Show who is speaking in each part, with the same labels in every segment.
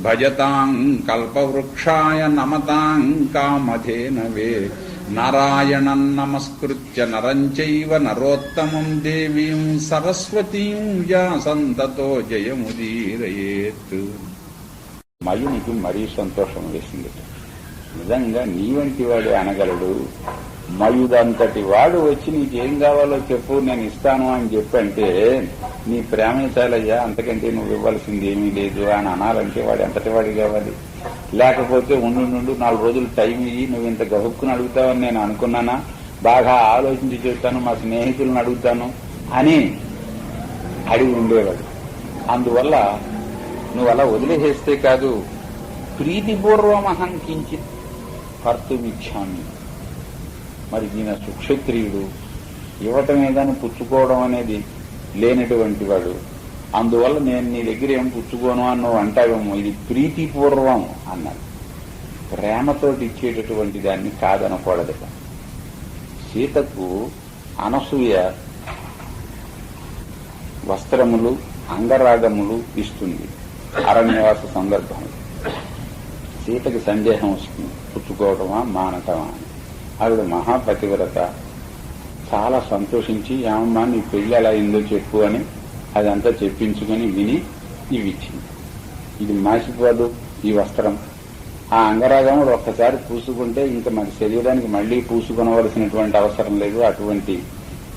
Speaker 1: భజతాం కల్పవృక్షాయ నమతాం కామధేనవే. నారాయణం నమస్కృత్య నరంచైవ నరోత్తమం దేవీం సరస్వతీం వ్యాసంతతో జయముదీరయేత్. మయునికి మరీ సంతోషం వేసింది. నిజంగా నీవంటి వాడే అనగలడు. మయుదంతటి వాడు వచ్చి నీకేం కావాలో చెప్పు నేను ఇస్తాను అని చెప్పంటే నీ ప్రేమ చాలయ్యా అంతకంటే నువ్వు ఇవ్వాల్సింది ఏమీ లేదు అని అనాలంటే వాడు ఎంతటి వాడి కావాలి? లేకపోతే ఉండు నుండు నాలుగు రోజులు టైం ఇయ్యి నువ్వు ఇంత గహుక్కుని అడుగుతావని నేను అనుకున్నానా? బాగా ఆలోచించి చెప్తాను మా స్నేహితులను అడుగుతాను అని అడిగి ఉండేవాడు. అందువల్ల నువ్వు అలా వదిలేసేస్తే కాదు ప్రీతిపూర్వమహం కించిత్ కర్తుమిచ్చామి మరి ఈయన సుక్షత్రియుడు. ఇవ్వటమే కానీ పుచ్చుకోవడం అనేది లేనటువంటి వాడు. అందువల్ల నేను నీ దగ్గర ఏం పుచ్చుకోను అని నువ్వు అంటావేమో. ఇది ప్రీతిపూర్వం అన్నాడు. ప్రేమతోటి ఇచ్చేటటువంటి దాన్ని కాదనకూడదు. సీతకు అనసూయ వస్త్రములు అంగరాగములు ఇస్తుంది. అరణ్యవాస సందర్భం సీతకి సందేహం వస్తుంది. పుచ్చుకోవటమా మానటమా అని. ఆవిడ మహాపతివ్రత. చాలా సంతోషించి ఏమమ్మా నీ పెళ్ళి ఎలా అయిందో చెప్పు అని అదంతా చెప్పించుకుని విని ఇవి ఇచ్చింది ఇది మాసిపోదు ఈ వస్త్రం. ఆ అంగరాగముడు ఒక్కసారి పూసుకుంటే ఇంకా మన శరీరానికి మళ్ళీ పూసుకొనవలసినటువంటి అవసరం లేదు. అటువంటి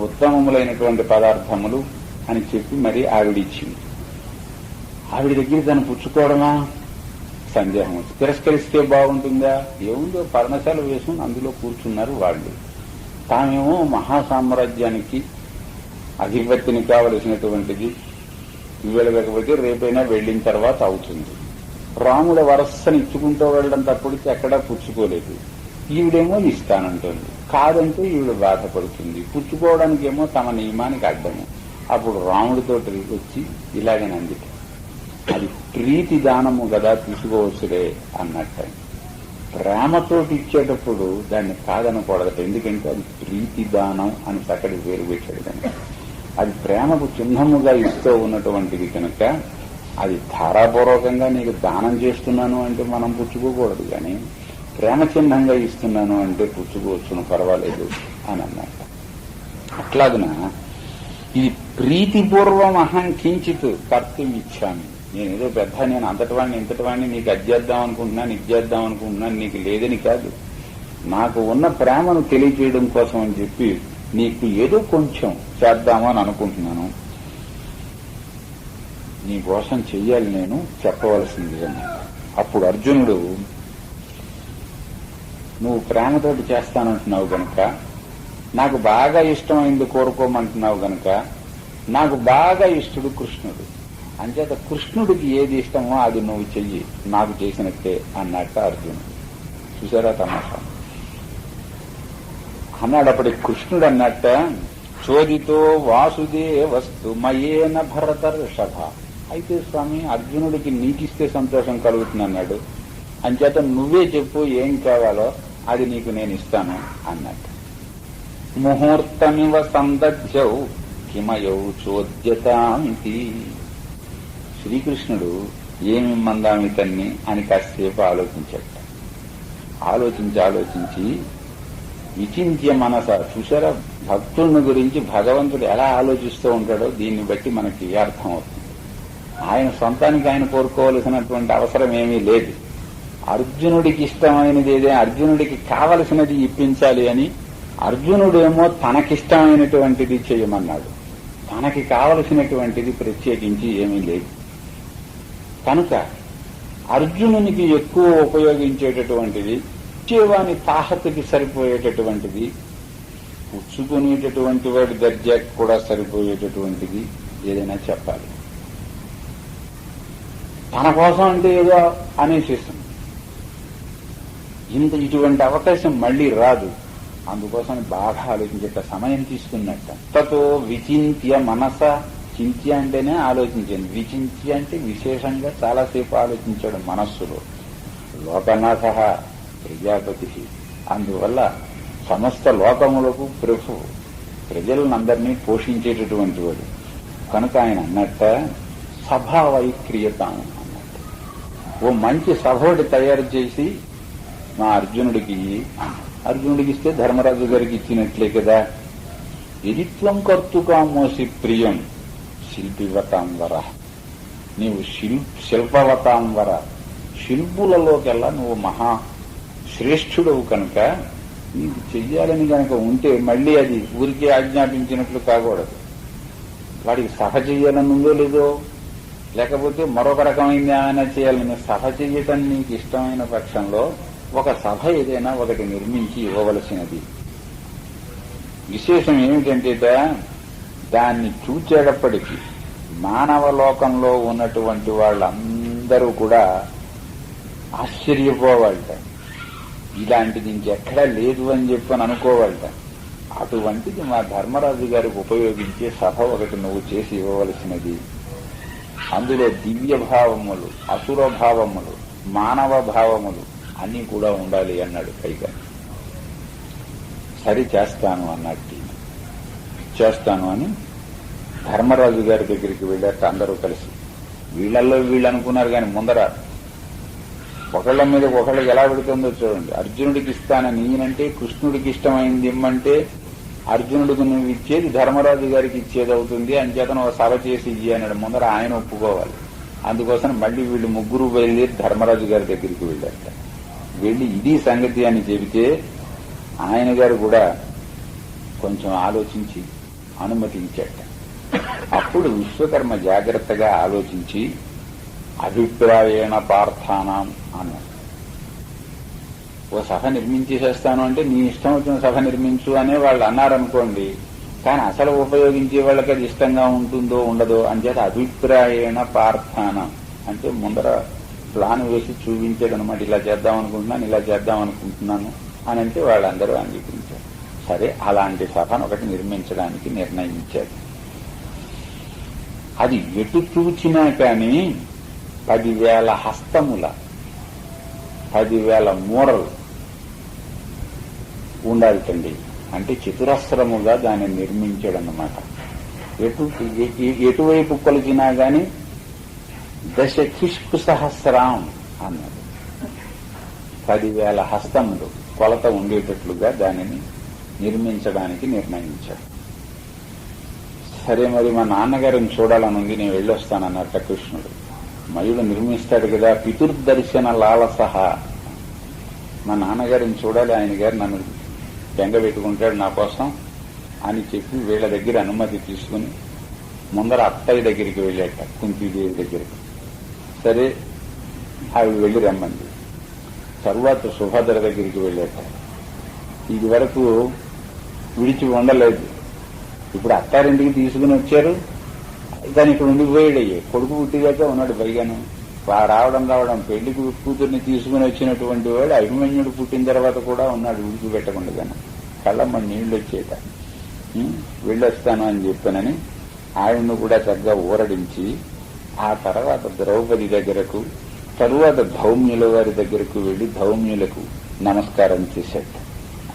Speaker 1: ఉత్తమములైనటువంటి పదార్థములు అని చెప్పి మరి ఆవిడ ఇచ్చింది ఆవిడ దగ్గర తను పుచ్చుకోవడమా? సందేహం వచ్చి తిరస్కరిస్తే బాగుంటుందా? ఏముందో పర్ణశాల వేసుకుని అందులో కూర్చున్నారు వాళ్ళు. తామేమో మహాసామ్రాజ్యానికి అధిపత్తిని కావలసినటువంటిది. వెళ్ళకపోతే రేపైనా వెళ్ళిన తర్వాత అవుతుంది. రాముల వరసని ఇచ్చుకుంటూ వెళ్ళడం తప్పటికి ఎక్కడా పుచ్చుకోలేదు. ఈవిడేమో ఇస్తానంటుంది కాదంటే ఈవిడ బాధపడుతుంది. పుచ్చుకోవడానికేమో తమ నియమానికి అడ్డము. అప్పుడు రాముడితో వచ్చి ఇలాగని నందిట అది ప్రీతి దానము కదా తీసుకోవచ్చులే అన్నట్టు. ప్రేమతోటి ఇచ్చేటప్పుడు దాన్ని కాదనకూడదు. ఎందుకంటే అది ప్రీతి దానం అని చక్కటి పేరు పెట్టాడు. దాన్ని అది ప్రేమకు చిహ్నముగా ఇస్తూ ఉన్నటువంటిది కనుక అది ధారాపూర్వకంగా నీకు దానం చేస్తున్నాను అంటే మనం పుచ్చుకోకూడదు కానీ ప్రేమ చిహ్నంగా ఇస్తున్నాను అంటే పుచ్చుకోవచ్చును పర్వాలేదు అని అన్నట్టు అట్లాగున ఇది ప్రీతిపూర్వం అహం కించిత్ కర్తం ఇచ్చాను నేను ఏదో పెద్ద నేను అంతటి వాడిని ఇంతటి వాడిని నీకు అజ్జేద్దాం అనుకుంటున్నాను ఇచ్చేద్దాం అనుకుంటున్నాను నీకు లేదని కాదు. నాకు ఉన్న ప్రేమను తెలియజేయడం కోసం అని చెప్పి నీకు ఏదో కొంచెం చేద్దామని అనుకుంటున్నాను. నీ కోసం చెయ్యాలి నేను చెప్పవలసింది అన్నాడు అప్పుడు అర్జునుడు నువ్వు ప్రేమతోటి చేస్తానంటున్నావు గనక నాకు బాగా ఇష్టమైంది కోరుకోమంటున్నావు గనక నాకు బాగా ఇష్టడు కృష్ణుడు. అంచేత కృష్ణుడికి ఏది ఇష్టమో అది నువ్వు చెయ్యి. నాకు చేసినట్టే అన్నట్టు అర్జునుడు చూసారా తమాషా? అన్నాడు అప్పటి కృష్ణుడు అన్నట్ట చోదితో వాసుదేవస్తు మయేన భరత ఋషభ అయితే స్వామి అర్జునుడికి నీకిస్తే సంతోషం కలుగుతుంది అన్నాడు అంచేత నువ్వే చెప్పు ఏం కావాలో అది నీకు నేను ఇస్తాను అన్నట్టు. ముహూర్తమివ సందధ్యౌ కిమయౌ చోద్యతాంతి. శ్రీకృష్ణుడు ఏమి మందామి తన్ని అని కాసేపు ఆలోచించాడు. ఆలోచించి ఆలోచించి విచింత్య మనస చూసారా భక్తుల్ని గురించి భగవంతుడు ఎలా ఆలోచిస్తూ ఉంటాడో దీన్ని బట్టి మనకి అర్థమవుతుంది. ఆయన సొంతానికి ఆయన కోరుకోవలసినటువంటి అవసరం ఏమీ లేదు. అర్జునుడికి ఇష్టమైనది ఏదే అర్జునుడికి కావలసినది ఇప్పించాలి అని అర్జునుడేమో తనకిష్టమైనటువంటిది చేయమన్నాడు. తనకి కావలసినటువంటిది ప్రత్యేకించి ఏమీ లేదు. కనుక అర్జునునికి ఎక్కువ ఉపయోగించేటటువంటిది ఇచ్చేవాని తాహతకి సరిపోయేటటువంటిది పుచ్చుకునేటటువంటి వాడి దర్జాకి కూడా సరిపోయేటటువంటిది ఏదైనా చెప్పాలి. తన కోసం అంటే ఏదో అనేసిస్తుంది. ఇంత ఇటువంటి అవకాశం మళ్ళీ రాదు. అందుకోసం బాగా ఆలోచించేట సమయం తీసుకున్నట్ట. తతో విచింత్య మనస చించి అంటేనే ఆలోచించింది. విచించి అంటే విశేషంగా చాలాసేపు ఆలోచించాడు మనస్సులో. లోకనాథ ప్రజాపతి అందువల్ల సమస్త లోకములకు ప్రభు ప్రజలందరినీ పోషించేటటువంటి వాడు. కనుక ఆయన అన్నట్ట సభావైక్రియత అన్నట్టు. ఓ మంచి సభోడి తయారు చేసి మా అర్జునుడికి అర్జునుడికి ఇస్తే ధర్మరాజు గారికి ఇచ్చినట్లే కదా. ఎదిత్వం కర్తుకామోసి ప్రియం. శిల్పివతాంవర నీవు శిల్ శిల్పవతాంవర శిల్పులలోకెల్లా నువ్వు మహా శ్రేష్ఠుడవు కనుక నీకు చెయ్యాలని కనుక ఉంటే మళ్ళీ అది ఊరికే ఆజ్ఞాపించినట్లు కాకూడదు. వాడికి సహ చెయ్యాలని ఉందో లేదో లేకపోతే మరొక రకమైన ఏమైనా చేయాలని సహ చెయ్యటం నీకు ఇష్టమైన పక్షంలో ఒక సభ ఏదైనా ఒకటి నిర్మించి ఇవ్వవలసినది. విశేషం ఏమిటంటే దాన్ని చూచేటప్పటికీ మానవ లోకంలో ఉన్నటువంటి వాళ్ళందరూ కూడా ఆశ్చర్యపోవాలట ఇలాంటిది ఇంకెక్కడా లేదు అని చెప్పని అనుకోవాలట అటువంటిది మా ధర్మరాజు గారికి ఉపయోగించే సభ ఒకటి నువ్వు చేసి ఇవ్వవలసినది. అందులో దివ్య భావములు అసుర భావములు మానవ భావములు అన్నీ కూడా ఉండాలి అన్నాడు పైగా. సరి చేస్తాను అన్నట్టు. చేస్తాను అని ధర్మరాజు గారి దగ్గరికి వెళ్ళాక అందరూ కలిసి వీళ్ళల్లో వీళ్ళు అనుకున్నారు కానీ ముందర ఒకళ్ళ మీద ఒకళ్ళకి ఎలా పెడుతుందో చూడండి. అర్జునుడికి ఇస్తానని ఈయనంటే కృష్ణుడికి ఇష్టమైంది ఇమ్మంటే అర్జునుడికి నువ్వు ఇచ్చేది ధర్మరాజు గారికి ఇచ్చేది అవుతుంది. అంచేతను ఒక సభ చేసి ఇయ్యి అన్నాడు. ముందర ఆయన ఒప్పుకోవాలి. అందుకోసం మళ్ళీ వీళ్ళు ముగ్గురు బయలుదేరి ధర్మరాజు గారి దగ్గరికి వెళ్ళారట. వెళ్ళి ఇది సంగతి అని చెబితే ఆయన గారు కూడా కొంచెం ఆలోచించి అనుమతించాట అప్పుడు విశ్వకర్మ జాగ్రత్తగా ఆలోచించి అభిప్రాయేణ పార్థానం అన్నాడు ఓ సభ నిర్మించేసేస్తాను అంటే నీ ఇష్టం వచ్చిన సభ నిర్మించు అనే వాళ్ళు అన్నారనుకోండి కానీ అసలు ఉపయోగించే వాళ్ళకి అది ఇష్టంగా ఉంటుందో ఉండదో అంచేత అభిప్రాయేణ పార్థానం. అంటే ముందర ప్లాన్ వేసి చూపించాడు అనమాట ఇలా చేద్దాం అనుకుంటున్నాను ఇలా చేద్దాం అనుకుంటున్నాను అని అంటే వాళ్ళందరూ అంగీకరించారు. సరే అలాంటి సభను ఒకటి నిర్మించడానికి నిర్ణయించాడు అది ఎటు చూచినా కానీ పదివేల హస్తముల పదివేల మూరలు ఉండాలిటండి అంటే చతురస్రముగా దాన్ని అన్నమాట ఎటు ఎటువైపు కొలిచినా గాని దశ కిష్కు సహస్రాం అన్నాడు. పదివేల హస్తములు కొలత ఉండేటట్లుగా దానిని నిర్మించడానికి నిర్ణయించాడు. సరే మరి మా నాన్నగారిని చూడాలని ఉంది నేను వెళ్ళొస్తానన్నట్ట కృష్ణుడు. మయుడు నిర్మిస్తాడు కదా పితుర్దర్శన లాలసహ. మా నాన్నగారిని చూడాలి ఆయన గారు నన్ను బెంగ పెట్టుకుంటాడు నా కోసం అని చెప్పి వీళ్ళ దగ్గర అనుమతి తీసుకుని ముందర అత్తయ్య దగ్గరికి వెళ్ళాట కుంతీదేవి దగ్గరికి. సరే ఆవిడ వెళ్ళి రమ్మంది. తర్వాత సుభద్ర దగ్గరికి వెళ్ళాట. ఇది వరకు విడిచి ఉండలేదు. ఇప్పుడు అత్తారింటికి తీసుకుని వచ్చారు. దాని ఇక్కడ ఉండిపోయాడయ్యే కొడుకు పుట్టిగాక ఉన్నాడు పైగాను. రావడం రావడం. పెళ్ళికి కూతుర్ని తీసుకుని వచ్చినటువంటి వాడు అభిమన్యుడు పుట్టిన తర్వాత కూడా ఉన్నాడు విడిచిపెట్టకుండా కళ్ళమ్మ నీళ్ళు వచ్చేట. వెళ్ళొస్తాను అని చెప్పానని ఆయన్ను కూడా చక్కగా ఊరడించి ఆ తర్వాత ద్రౌపది దగ్గరకు తరువాత ధౌమ్యుల వారి దగ్గరకు వెళ్ళి ధౌమ్యులకు నమస్కారం చేశాడు.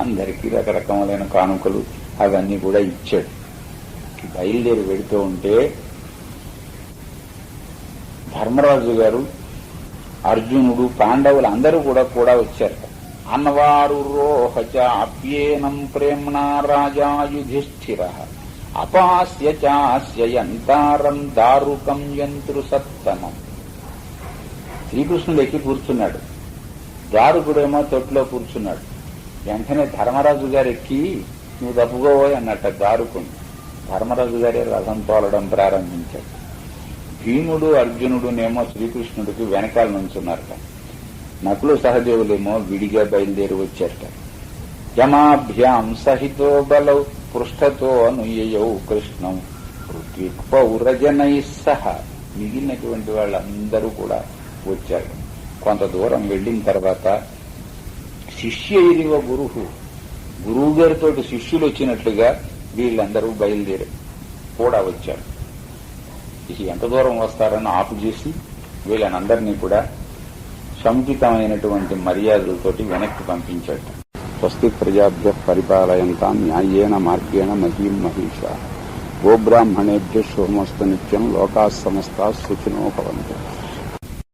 Speaker 1: అందరికీ రకరకములైన కానుకలు అవన్నీ కూడా ఇచ్చాడు. బయలుదేరి వెళుతూ ఉంటే ధర్మరాజు గారు అర్జునుడు పాండవులు అందరూ కూడా కూడా వచ్చారు. అన్నవారు రోహచ అప్యేనం ప్రేమ్నా రాజా యుధిష్ఠిర అపాస్య చాస్య యంతారం దారుకం యంత్రు సత్తమం. శ్రీకృష్ణుడు ఎక్కి కూర్చున్నాడు. దారుకుడేమో తొట్టులో కూర్చున్నాడు. వెంటనే ధర్మరాజు గారు ఎక్కి నువ్వు తప్పుకోబోయ్ అన్నట్టు దారుకుని ధర్మరాజు గారే రథం తోలడం ప్రారంభించాడు భీముడు అర్జునుడునేమో శ్రీకృష్ణుడికి వెనకాల నుంచున్నారట. నకులు సహదేవులేమో విడిగా బయలుదేరి వచ్చారట. యమాభ్యాం సహితో బలౌ పృష్ఠతో అనుయయౌ కృష్ణం. ఋత్విక్ పౌరజనై సహ. మిగిలినటువంటి వాళ్ళందరూ కూడా వచ్చారు. కొంత దూరం వెళ్ళిన తర్వాత శిష్యైరివ గురు. గురువు గారితో శిష్యులు వచ్చినట్లుగా వీళ్ళందరూ బయలుదేరి కూడా వచ్చారు. ఇది ఎంత దూరం వస్తారని ఆపు చేసి వీళ్ళనందరినీ కూడా సముచితమైనటువంటి మర్యాదలతోటి వెనక్కి పంపించాడు. స్వస్తి ప్రజాభ్య పరిపాలయంతా న్యాయేన మార్గేణ మహీం మహిష. గోబ్రాహ్మణేభ్య శుభమస్తు నిత్యం లోకా సమస్త సుఖినో భవంతు.